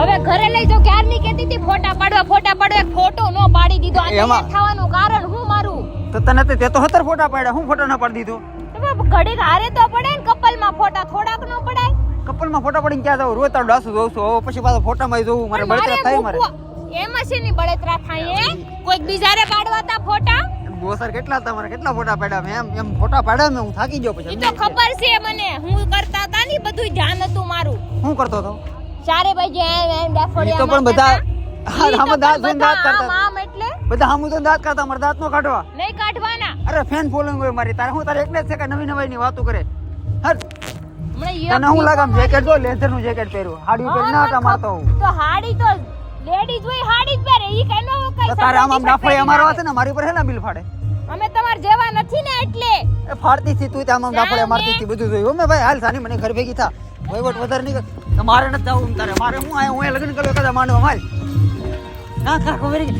હવે ઘરે લઈ જાઓ ક્યારની કહેતી હતી? ફોટા પાડવા ફોટા પાડવા ફોટો નો પાડી દીધો. આ થવાનું કારણ હું મારું? તો તને તે તે હતર ફોટા પાડ્યા. હું ફોટો ના પાડી દીધો? ઘડીક હારે તો પડે ને કપલમાં ફોટા થોડાક નો પડાય. કપલમાં ફોટા પડીને ક્યાં જાવ રોજ તારું ડાસુ જોઉં છું. હવે પછી પાછા ફોટામાં જોવું મારે બળતરા થાય મારે. એમાં છે ની બળતરા થાય એ કોઈક બીજારે પાડવા તા ફોટા બોસર કેટલા તમારે? કેટલા ફોટા પાડ્યા મેં? એમ એમ ફોટા પાડ્યા મેં. હું થાકી ગયો પછી. તો ખબર છે મને. હું કરતા તા ની બધું ધ્યાન હતું મારું. હું કરતો હતો? ચારે ભાઈ જે એમ ડેફોડિયા તો પણ બધા-. હા, તો આમાં દાંત કરતા. આમ એટલે. બધા હામું તો દાંત કરતા મારા દાંત નો કાઢવા. નહીં કાઢવાના. અરે ફેન ફોલોઈંગ હોય મારી તારે હું તારે એકને છે કે નવી નવી ની વાતો કરે? હમણાં તને હું લાગે દીકરો જેકેટ જો લેધરનું જેકેટ પહેર્યું. હાડી હા, પહેરી ના હતા મારતો હું. તો હાડી તો લેડીઝ હોય હાડી જ પહેરે. ઈ કેનો કઈ તારે આમ આમ ડાફોઈ અમારો હશે ને મારી પર હેલા બિલ ફાડે. અમે તમાર જેવા નથી ને એટલે. એ ફાડતી થી તું આમ આમ જાઓ મારતી ને. હતી બધું જોયું. મેં ભાઈ હાલ સાની મને ઘર ભેગી થા. વહીવટ વધારે નહીં કર. તો મારે નથી જવું તારે મારે હું આયા હું લગ્ન કર્યો કદા માંડવા માલ ના કાકો વેરી.